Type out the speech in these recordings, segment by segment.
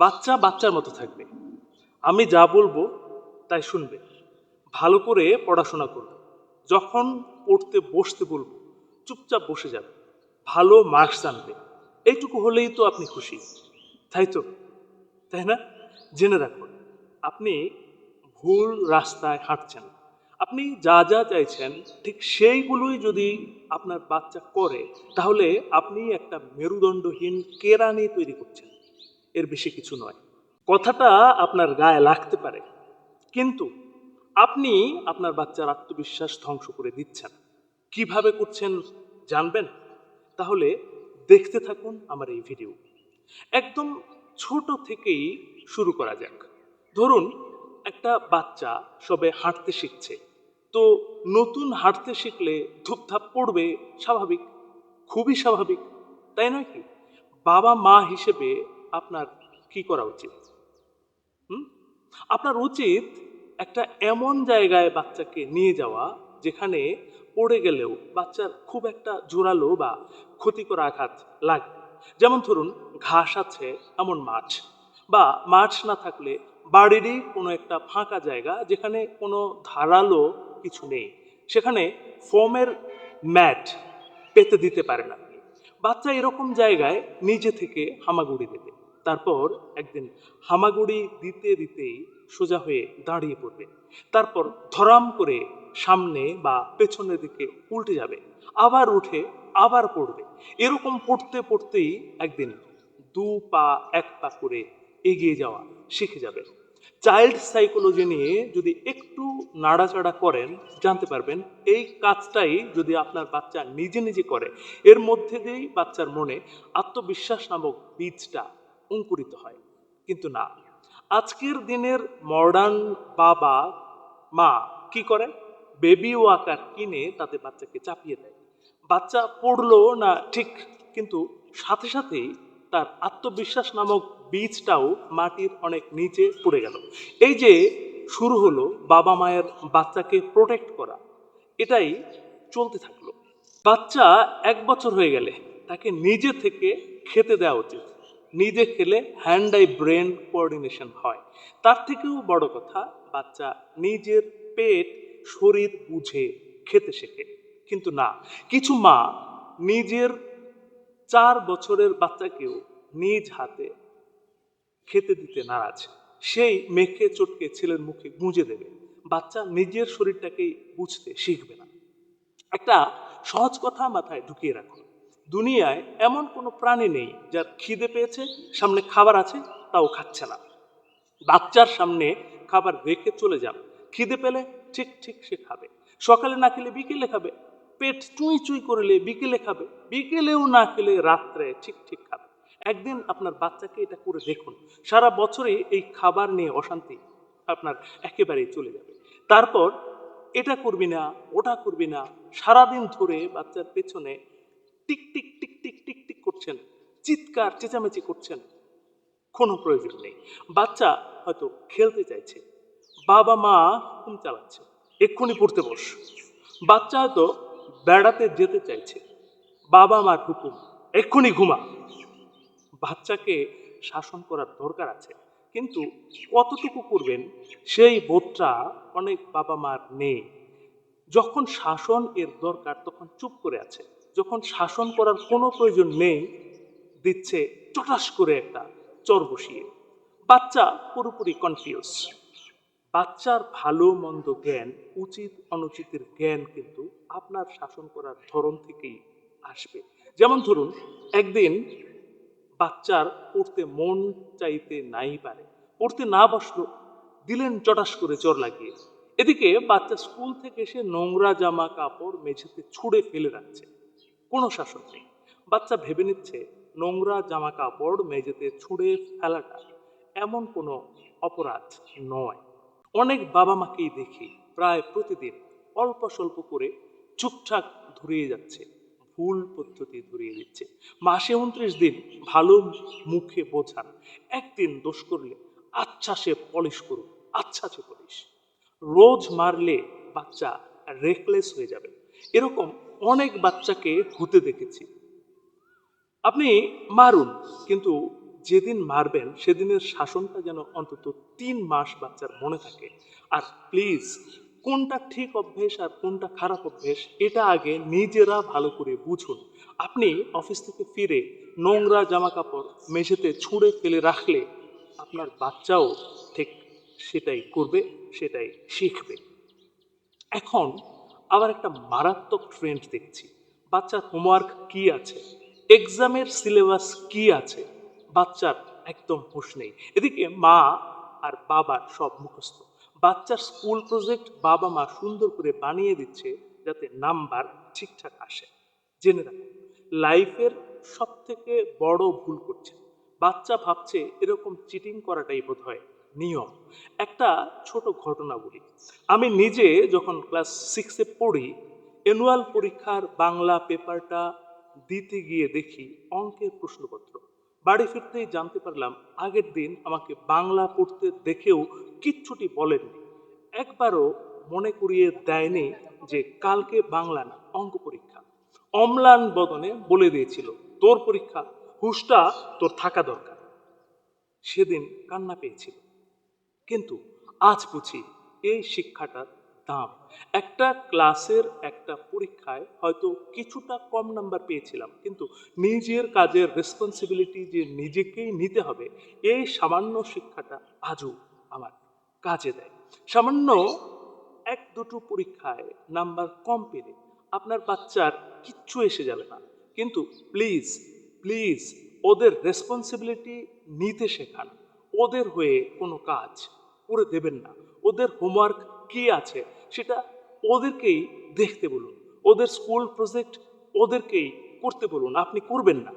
বাচ্চা বাচ্চার মতো থাকবে। আমি যা বলব তাই শুনবে। ভালো করে পড়াশোনা করবে। যখন পড়তে বসতে বলব, চুপচাপ বসে যাবে। ভালো মার্কস আনবে। এইটুকু হলেই তো আপনি খুশি। তাই তো? তাই না? জেনে রাখুন, আপনি ভুল রাস্তায় হাঁটছেন। আপনি যা যা চাইছেন, ঠিক সেইগুলোই যদি আপনার বাচ্চা করে, তাহলে আপনি একটা মেরুদণ্ডহীন কেরানি তৈরি করছেন। এর বেশি কিছু নয়। কথাটা আপনার গায়ে লাগতে পারে, কিন্তু আপনি আপনার বাচ্চার আত্মবিশ্বাস ধ্বংস করে দিচ্ছেন। কীভাবে করছেন জানবেন? তাহলে দেখতে থাকুন আমার এই ভিডিও। একদম ছোট থেকেই শুরু করা যাক। ধরুন, একটা বাচ্চা সবে হাঁটতে শিখছে। তো নতুন হাঁটতে শিখলে ধূপধাপ পড়বে স্বাভাবিক, খুবই স্বাভাবিক, তাই নয় কি? বাবা মা হিসেবে আপনার কি করা উচিত? আপনার উচিত একটা এমন জায়গায় বাচ্চাকে নিয়ে যাওয়া যেখানে পড়ে গেলেও বাচ্চার খুব একটা জোরালো বা ক্ষতিকর আঘাত লাগবে। যেমন ধরুন, ঘাস আছে এমন মাছ বা মাছ না থাকলে বাড়িরই কোনো একটা ফাঁকা জায়গা যেখানে কোনো ধারালো কিছু নেই। সেখানে ফোমের ম্যাট পেতে দিতে পারেন আপনি। বাচ্চা এরকম জায়গায় নিজে থেকে হামাগুড়ি দেবে। তারপর একদিন হামাগুড়ি দিতে দিতেই সোজা হয়ে দাঁড়িয়ে পড়বে। তারপর ধরাম করে সামনে বা পেছনের দিকে উল্টে যাবে, আবার উঠে আবার পড়বে। এরকম পড়তে পড়তেই একদিন দু পা, এক পা করে এগিয়ে যাওয়া শিখে যাবে। চাইল্ড সাইকোলজি নিয়ে যদি একটু নাড়াচাড়া করেন, জানতে পারবেন এই কাজটাই যদি আপনার বাচ্চা নিজে নিজে করে, এর মধ্যে দিয়েই বাচ্চার মনে আত্মবিশ্বাস নামক বীজটা অঙ্কুরিত হয়। কিন্তু না, আজকের দিনের মডার্ন বাবা মা কি করে? বেবি ওয়াকার কিনে তাদের বাচ্চাকে চাপিয়ে দেয়। বাচ্চা পড়ল না ঠিক, কিন্তু সাথে সাথেই তার আত্মবিশ্বাস নামক বীজটাও মাটির অনেক নিচে পড়ে গেল। এই যে শুরু হলো বাবা মায়ের বাচ্চাকে প্রোটেক্ট করা, এটাই চলতে থাকল। বাচ্চা এক বছর হয়ে গেলে তাকে নিজে থেকে খেতে দেওয়া উচিত। নিজে খেলে হ্যান্ড আই ব্রেন কোঅর্ডিনেশন হয়। তার থেকেও বড় কথা, বাচ্চা নিজের পেট শরীর বুঝে খেতে শেখে। কিন্তু না, কিছু মা নিজের চার বছরের বাচ্চাকেও নিজ হাতে খেতে দিতে নারাজ। সেই মেখে চটকে ছেলের মুখে গুঁজে দেবে। বাচ্চা নিজের শরীরটাকেই বুঝতে শিখবে না। একটা সহজ কথা মাথায় ঢুকিয়ে রাখুন। দুনিয়ায় এমন কোনো প্রাণী নেই যার খিদে পেয়েছে, সামনে খাবার আছে, তাও খাচ্ছে না। বাচ্চার সামনে খাবার রেখে চলে যান খিদে পেলে ঠিক ঠিক সে খাবে। সকালে না খেলে বিকেলে খাবে। পেট চুঁই চুঁই করলে বিকেলে খাবে। বিকেলেও না খেলে রাত্রে ঠিক ঠিক খাবে। একদিন আপনার বাচ্চাকে এটা করে দেখুন। সারা বছরে এই খাবার নিয়ে অশান্তি আপনার একেবারেই চলে যাবে। তারপর এটা করবি না, ওটা করবি না, সারাদিন ধরে বাচ্চার পেছনে টিক টিক টিক টিক টিক টিক করছেন। চিৎকার, চেঁচামেচি করছেন। কোনো প্রয়োজন নেই। বাচ্চা হয়তো খেলতে চাইছে। বাবা মা হুকুম চালাচ্ছে। এক্ষুনি পড়তে বস। বাচ্চা হয়তো বেড়াতে যেতে চাইছে। বাবা মার হুকুম এক্ষুনি ঘুমা বাচ্চাকে শাসন করার দরকার আছে। কিন্তু কতটুকু করবেন, সেই বোধটা অনেক বাবা মার নেই। যখন শাসন এর দরকার, তখন চুপ করে আছে। যখন শাসন করার কোনো প্রয়োজন নেই, দিচ্ছে চটাস করে একটা চর বসিয়ে। বাচ্চা পুরোপুরি কনফিউজ বাচ্চার ভালো মন্দ জ্ঞান, উচিত অনুচিতের জ্ঞান কিন্তু আপনার শাসন করার ধরন থেকেই আসবে। যেমন ধরুন, একদিন বাচ্চার পড়তে মন চাইতে নাই পারে। পড়তে না বসল, দিলেন চটাস করে চর লাগিয়ে। এদিকে বাচ্চা স্কুল থেকে এসে নোংরা জামা কাপড় মেঝেতে ছুঁড়ে ফেলে রাখছে। কোনো শাসন নেই। বাচ্চা ভেবে নিচ্ছে নোংরা জামা কাপড় মেঝেতে ছুঁড়ে ফেলাটা এমন কোনো অপরাধ নয়। অনেক বাবা মাকেই দেখি প্রায় প্রতিদিন অল্প স্বল্প করে চুপচাপ ধরিয়ে যাচ্ছে, ভুল পদ্ধতি ধরিয়ে দিচ্ছে। মাসে উনত্রিশ দিন ভালো মুখে বোঝান, একদিন দোষ করলে আচ্ছা সে পলিশ করুক আচ্ছা সে পলিশ। রোজ মারলে বাচ্চা রেকলেস হয়ে যাবে। এরকম অনেক বাচ্চাকে হতে দেখেছি। আপনি মারুন, কিন্তু যেদিন মারবেন, সেদিনের শাসনটা যেন অন্তত তিন মাস বাচ্চার মনে থাকে। আর প্লিজ কোনটা ঠিক অভ্যেস আর কোনটা খারাপ অভ্যেস, এটা আগে নিজেরা ভালো করে বুঝুন। আপনি অফিস থেকে ফিরে নোংরা জামা কাপড় মেঝেতে ছুঁড়ে ফেলে রাখলে আপনার বাচ্চাও ঠিক সেটাই করবে, সেটাই শিখবে। এখন আবার একটা মারাত্মক ট্রেন্ড দেখছি। বাচ্চার হোমওয়ার্ক কি আছে? এক্সামের সিলেবাস কি আছে? বাচ্চার একদম হুঁশ নেই। এদিকে মা আর বাবার সব মুখস্থ। বাচ্চার স্কুল প্রজেক্ট বাবা মা সুন্দর করে বানিয়ে দিচ্ছে যাতে নাম্বার ঠিকঠাক আসে। জেনে রাখুন লাইফের সব থেকে বড় ভুল করছে। বাচ্চা ভাবছে এরকম চিটিং করাটাই বোধ হয় নিয়ম। একটা ছোট ঘটনা বলি। আমি নিজে যখন ক্লাস সিক্সে পড়ি অ্যানুয়াল পরীক্ষার বাংলা পেপারটা দিতে গিয়ে দেখি অঙ্কের প্রশ্নপত্র। বাড়ি ফিরতেই জানতে পারলাম আগের দিন আমাকে বাংলা পড়তে দেখেও কিচ্ছুটি বলেননি। একবারও মনে করিয়ে দেয়নি যে কালকে বাংলা না অঙ্ক পরীক্ষা। অম্লান বদনে বলে দিয়েছিল, তোর পরীক্ষা, হুশটা তোর থাকা দরকার। সেদিন কান্না পেয়েছিল। কিন্তু আজ বুঝি এই শিক্ষাটার দাম। একটা ক্লাসের একটা পরীক্ষায় হয়তো কিছুটা কম নাম্বার পেয়েছিলাম, কিন্তু নিজের কাজের রেসপন্সিবিলিটি যে নিজেকেই নিতে হবে, এই সামান্য শিক্ষাটা আজও আমার কাজে দেয়। সামান্য এক দুটো পরীক্ষায় নাম্বার কম পেলে আপনার বাচ্চার কিচ্ছু এসে যাবে না। কিন্তু প্লিজ প্লিজ ওদের রেসপন্সিবিলিটি নিতে শেখান। ওদের হয়ে কোনো কাজ করে দেবেন না। ওদের হোমওয়ার্ক কি আছে সেটা ওদেরকেই দেখতে বলুন। ওদের স্কুল প্রজেক্ট ওদেরকেই করতে বলুন, আপনি করবেন না।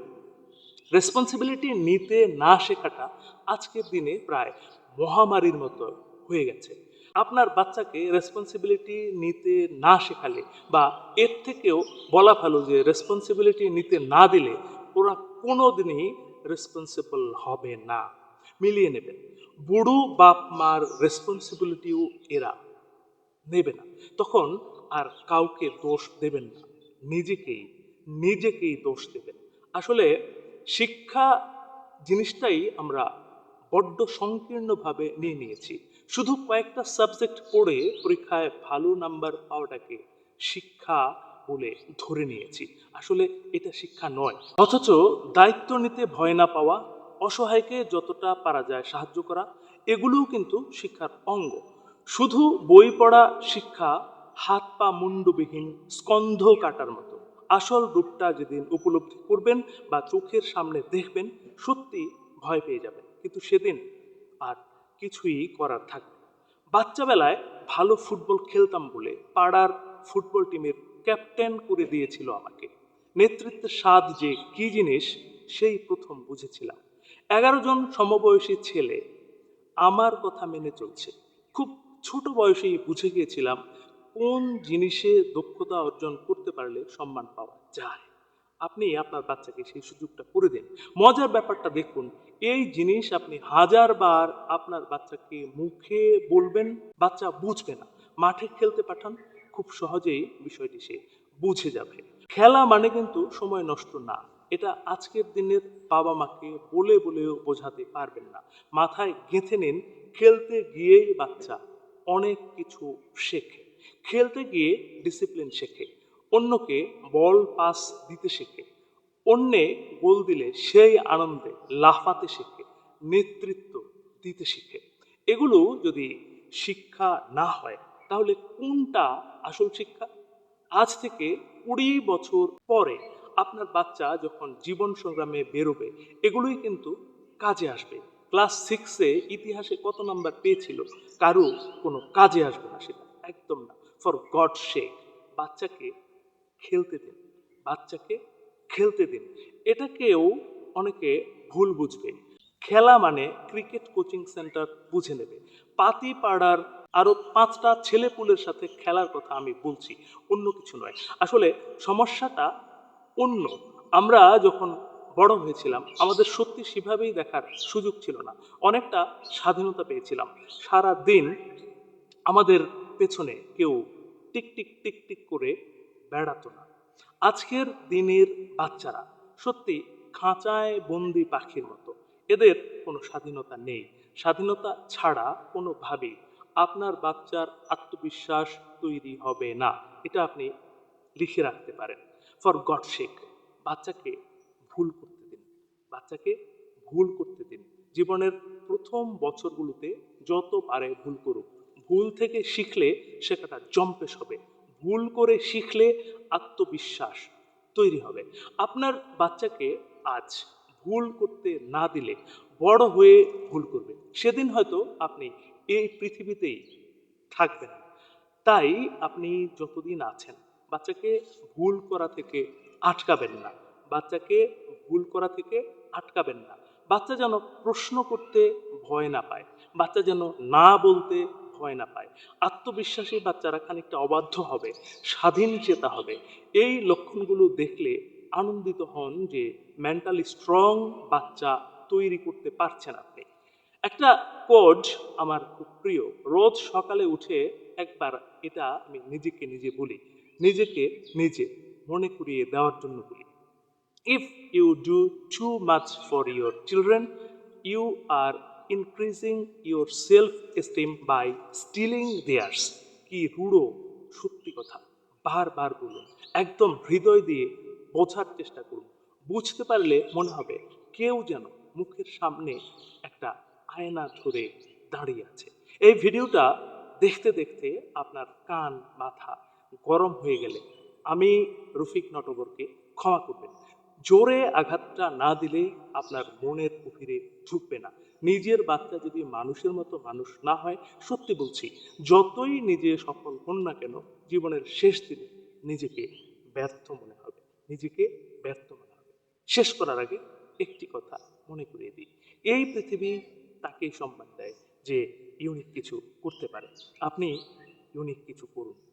রেসপন্সিবিলিটি নিতে না শেখাটা আজকের দিনে প্রায় মহামারীর মতো হয়ে গেছে। আপনার বাচ্চাকে রেসপন্সিবিলিটি নিতে না শেখালে বা এর থেকেও বলা ভালো যে রেসপন্সিবিলিটি নিতে না দিলে ওরা কোনো দিনই রেসপন্সিবল হবে না। মিলিয়ে নেবেন বুড়ো বাপ মার রেসপন্সিবিলিটিও এরা নেবে না। তখন আর কাউকে দোষ দেবেন না। নিজেকেই নিজেকেই দোষ দেবেন। আসলে শিক্ষা জিনিসটাই আমরা বড্ড সংকীর্ণভাবে নিয়ে নিয়েছি। শুধু কয়েকটা সাবজেক্ট পড়ে পরীক্ষায় ভালো নাম্বার পাওয়াটাকে শিক্ষা বলে ধরে নিয়েছি। আসলে এটা শিক্ষা নয়। অথচ দায়িত্ব নিতে ভয় না পাওয়া অসহায়কে যতটা পারা যায় সাহায্য করা, এগুলোও কিন্তু শিক্ষার অঙ্গ। শুধু বই পড়া শিক্ষা, হাত পা মুন্ডবিহীন স্কন্ধ কাটার মতো। আসল রূপটা যেদিন উপলব্ধি করবেন বা চোখের সামনে দেখবেন, সত্যি ভয় পেয়ে যাবেন। কিন্তু সেদিন আর কিছুই করার থাকবে বাচ্চাবেলায় ভালো ফুটবল খেলতাম বলে পাড়ার ফুটবল টিমের ক্যাপ্টেন করে দিয়েছিল আমাকে। নেতৃত্বের স্বাদ যে কি জিনিস, সেই প্রথম বুঝেছিলাম। এগারো জন সমবয়সী ছেলে। আমার কথা মেনে চলছে। খুব ছোট বয়সেই বুঝে গিয়েছিলাম কোন জিনিসে দক্ষতা অর্জন করতে পারলে সম্মান পাওয়া যায়। আপনি আপনার বাচ্চাকে সেই সুযোগটা করে দিন। মজার ব্যাপারটা দেখুন, এই জিনিস আপনি হাজার বার আপনার বাচ্চাকে মুখে বলবেন, বাচ্চা বুঝবে না। মাঠে খেলতে পাঠান, খুব সহজেই বিষয়টি সে বুঝে যাবে। খেলা মানে কিন্তু সময় নষ্ট না। এটা আজকের দিনের বাবা মাকে বলে বলেও বোঝাতে পারবেন না। মাথায় গেঁথে নিন, খেলতে গিয়েই বাচ্চা অনেক কিছু শেখে। খেলতে গিয়ে ডিসিপ্লিন শেখে, অন্যকে বল পাস দিতে শেখে, অন্যে গোল দিলে সেই আনন্দে লাফাতে শেখে, নেতৃত্ব দিতে শেখে। এগুলো যদি শিক্ষা না হয়, তাহলে কোনটা আসল শিক্ষা? আজ থেকে কুড়ি বছর পরে আপনার বাচ্চা যখন জীবন সংগ্রামে বেরোবে, এগুলোই কিন্তু কাজে আসবে। ক্লাস সিক্সে ইতিহাসে কত নাম্বার পেয়েছিল? কারও কোনো কাজে আসবে না সেটা, একদম না। ফর গড শেক বাচ্চাকে খেলতে দিন, বাচ্চাকে খেলতে দিন। এটাকেও অনেকে ভুল বুঝবে। খেলা মানে ক্রিকেট কোচিং সেন্টার বুঝে নেবে। পাতি পাড়ার আরও পাঁচটা ছেলেপুলের সাথে খেলার কথা আমি বলছি, অন্য কিছু নয়। আসলে সমস্যাটা অন্য। আমরা যখন বড় হয়েছিলাম, আমাদের সত্যি সেভাবেই দেখার সুযোগ ছিল না। অনেকটা স্বাধীনতা পেয়েছিলাম। সারা দিন আমাদের পেছনে কেউ টিক টিক টিক টিক করে বেড়াতো না। আজকের দিনের বাচ্চারা সত্যি খাঁচায় বন্দি পাখির মতো। এদের কোনো স্বাধীনতা নেই। স্বাধীনতা ছাড়া কোনোভাবেই আপনার বাচ্চার আত্মবিশ্বাস তৈরি হবে না। এটা আপনি লিখে রাখতে পারেন। ফর গড শেক বাচ্চাকে ভুল করতে দিন। বাচ্চাকে ভুল করতে দিন। জীবনের প্রথম বছরগুলোতে যত পারে ভুল করুক। ভুল থেকে শিখলে সেটা জম্পেশ হবে। ভুল করে শিখলে আত্মবিশ্বাস তৈরি হবে। আপনার বাচ্চাকে আজ ভুল করতে না দিলে বড় হয়ে ভুল করবে। সেদিন হয়তো আপনি এই পৃথিবীতেই থাকবেন। তাই আপনি যতদিন আছেন বাচ্চাকে ভুল করা থেকে আটকাবেন না। বাচ্চাকে ভুল করা থেকে আটকাবেন না। বাচ্চা যেন প্রশ্ন করতে ভয় না পায়। বাচ্চা যেন না বলতে ভয় না পায়। আত্মবিশ্বাসী বাচ্চারা খানিকটা অবাধ্য হবে, স্বাধীন চেতা হবে। এই লক্ষণগুলো দেখলে আনন্দিত হন যে মেন্টালি স্ট্রং বাচ্চা তৈরি করতে পারছেন আপনি। একটা কোড আমার খুব প্রিয়। রোজ সকালে উঠে একবার এটা আমি নিজেকে নিজে বলি। নিজেকে নিজে মনে করিয়ে দেওয়ার জন্য বলি। If you do too much for your children, you are increasing your self esteem by stealing theirs কি রূঢ়, সত্যি কথা। বারবার বলুন, একদম হৃদয় দিয়ে বোঝার চেষ্টা করুন। বুঝতে পারলে মনে হবে কেউ যেন মুখের সামনে একটা আয়না ধরে দাঁড়িয়ে আছে। এই ভিডিওটা দেখতে দেখতে আপনার কান, মাথা গরম হয়ে গেলে আমি রফিক নটবরকে ক্ষমা করবেন। জোরে আঘাতটা না দিলে আপনার মনের গভীরে ঢুকবে না। নিজের বাচ্চা যদি মানুষের মতো মানুষ না হয়, সত্যি বলছি, যতই নিজে সফল হন না কেন, জীবনের শেষ দিনে নিজেকে ব্যর্থ মনে হবে। নিজেকে ব্যর্থ মনে হবে। শেষ করার আগে একটি কথা মনে করিয়ে দিই। এই পৃথিবী তাকেই সম্মান দেয় যে ইউনিক কিছু করতে পারে। আপনি ইউনিক কিছু করুন।